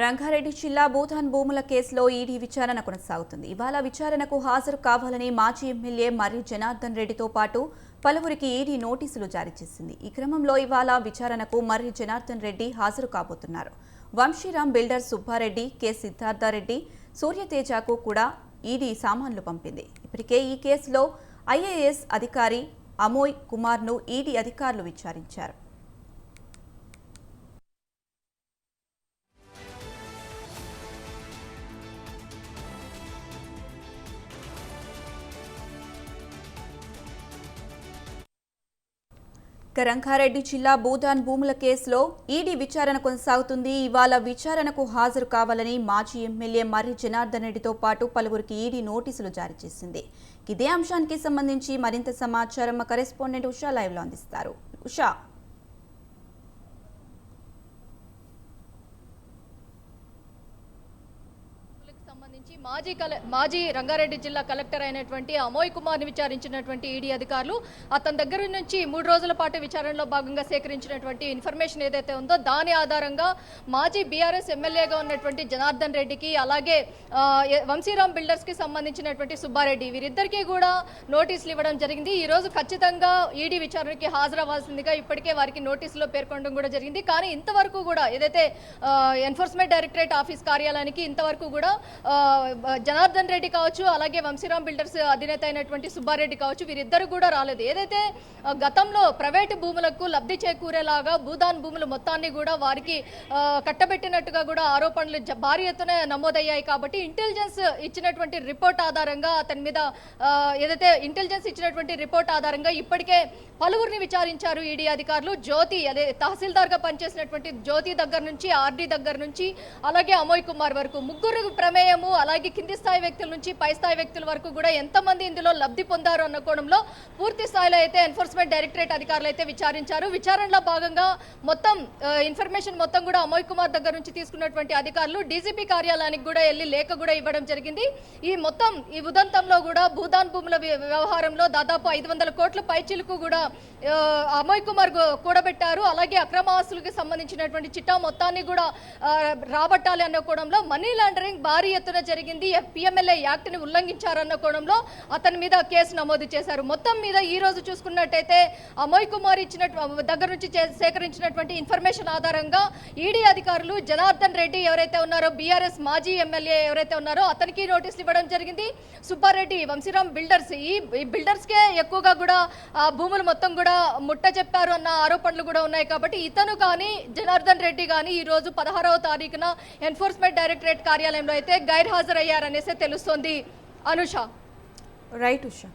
రంగారెడ్డి జిల్లా భూతాన్ భూముల కేసులో ఈడీ విచారణ కొనసాగుతుంది. ఇవాళ విచారణకు హాజరు కావాలని మాజీ ఎమ్మెల్యే మర్రి జనార్దన్ రెడ్డితో పాటు పలువురికి ఈడీ నోటీసులు జారీ చేసింది. ఈ క్రమంలో ఇవాళ విచారణకు మర్రి జనార్దన్ రెడ్డి హాజరు కాబోతున్నారు. Vamsiram builder Subbareddy K. Siddhartha Reddy సూర్యతేజకు కూడా ఈడీ సామాన్లు పంపింది. ఇప్పటికే ఈ కేసులో ఐఏఎస్ అధికారి అమోయ్ కుమార్ను ఈడీ అధికారులు విచారించారు. ఇక రంగారెడ్డి జిల్లా భూదాన్ భూముల కేసులో ఈడీ విచారణ కొనసాగుతుంది. ఇవాళ విచారణకు హాజరు కావాలని మాజీ ఎమ్మెల్యే మర్రి జనార్దన్ రెడ్డితో పాటు పలువురికి ఈడీ నోటీసులు జారీ చేసింది. ఇదే అంశానికి సంబంధించి మరింత సమాచారం మా కరెస్పాండెంట్ ఉషా లైవ్లో అందిస్తారు. ఉషా కు సంబంధించి మాజీ కల మాజీ రంగారెడ్డి జిల్లా కలెక్టర్ అయినటువంటి అమోయ్ కుమార్ని విచారించినటువంటి ఈడీ అధికారులు అతని దగ్గర నుంచి మూడు రోజుల పాటు విచారణలో భాగంగా సేకరించినటువంటి ఇన్ఫర్మేషన్ ఏదైతే ఉందో దాని ఆధారంగా మాజీ బీఆర్ఎస్ ఎమ్మెల్యేగా ఉన్నటువంటి జనార్దన్ రెడ్డికి అలాగే వంశీరామ్ బిల్డర్స్కి సంబంధించినటువంటి సుబ్బారెడ్డి వీరిద్దరికీ కూడా నోటీసులు ఇవ్వడం జరిగింది. ఈ రోజు ఖచ్చితంగా ఈడీ విచారణకి హాజరవ్వాల్సిందిగా ఇప్పటికే వారికి నోటీసులో పేర్కొనడం కూడా జరిగింది. కానీ ఇంతవరకు కూడా ఏదైతే ఎన్ఫోర్స్మెంట్ డైరెక్టరేట్ ఆఫీస్ కార్యాలయానికి ఇంతవరకు కూడా జనార్దన్ రెడ్డి కావచ్చు అలాగే వంశీరామ్ బిల్డర్స్ అధినేత అయినటువంటి సుబ్బారెడ్డి కావచ్చు వీరిద్దరు కూడా రాలేదు. ఏదైతే గతంలో ప్రైవేటు భూములకు లబ్ధి చేకూరేలాగా భూదాన్ భూములు మొత్తాన్ని కూడా వారికి కట్టబెట్టినట్టుగా కూడా ఆరోపణలు జ- భారీ ఎత్తున నమోదయ్యాయి కాబట్టి ఇంటెలిజెన్స్ ఇచ్చినటువంటి రిపోర్ట్ ఆధారంగా అతని మీద ఏదైతే ఇంటెలిజెన్స్ ఇచ్చినటువంటి రిపోర్ట్ ఆధారంగా ఇప్పటికే పలువురిని విచారించారు ఈడీ అధికారులు. జ్యోతి అదే తహసీల్దార్గా పనిచేసినటువంటి జ్యోతి దగ్గర నుంచి ఆర్డీ దగ్గర నుంచి అలాగే అమోయ్ కుమార్ వరకు ముగ్గురు ప్రమేయము అలాగే కింది స్థాయి వ్యక్తుల నుంచి పై స్థాయి వ్యక్తుల వరకు కూడా ఎంతమంది ఇందులో లబ్ధి పొందారు అన్న కోణంలో పూర్తి స్థాయిలో అయితే ఎన్ఫోర్స్మెంట్ డైరెక్టరేట్ అధికారులు అయితే విచారించారు. విచారణలో భాగంగా మొత్తం ఇన్ఫర్మేషన్ మొత్తం కూడా అమోయ్ కుమార్ దగ్గర నుంచి తీసుకున్నటువంటి అధికారులు డీజీపీ కార్యాలయానికి కూడా వెళ్ళి లేఖ కూడా ఇవ్వడం జరిగింది. ఈ మొత్తం ఈ ఉదంతంలో కూడా భూదాన్ భూముల వ్య- వ్యవహారంలో దాదాపు ఐదు వందల కోట్ల పైచిలకు కూడా అమోయ్ కుమార్ కూడబెట్టారు. అలాగే అక్రమ ఆస్తులకు సంబంధించినటువంటి చిట్టా మొత్తాన్ని కూడా రాబట్టాలి అన్న కోణంలో మనీ లాండరింగ్ భారీ ఎత్తున జరిగింది. పిఎంఎల్ఏ యాక్ట్ని ఉల్లంఘించారన్న కోణంలో అతని మీద కేసు నమోదు చేశారు. మొత్తం మీద ఈ రోజు చూసుకున్నట్టయితే అమోయ్ కుమార్ ఇచ్చిన దగ్గర నుంచి సేకరించినటువంటి ఇన్ఫర్మేషన్ ఆధారంగా ఈడీ అధికారులు జనార్దన్ రెడ్డి ఎవరైతే ఉన్నారో బీఆర్ఎస్ మాజీ ఎమ్మెల్యే ఎవరైతే ఉన్నారో అతనికి నోటీసులు ఇవ్వడం జరిగింది. సుబ్బారెడ్డి వంశీరామ్ బిల్డర్స్ ఈ ఈ బిల్డర్స్ కే ఎక్కువగా కూడా ఆ భూములు మొత్తం కూడా ముట్ట చెప్పారు అన్న ఆరోపణలు కూడా ఉన్నాయి కాబట్టి ఇతను కానీ జనార్దన్ రెడ్డి కానీ ఈ రోజు పదహారవ తారీఖున ఎన్ఫోర్స్మెంట్ డైరెక్టరేట్ కార్యాలయంలో అయితే గైర్హాజరయ్యారనేసి తెలుస్తోంది. అనుష. రైట్ ఉషా.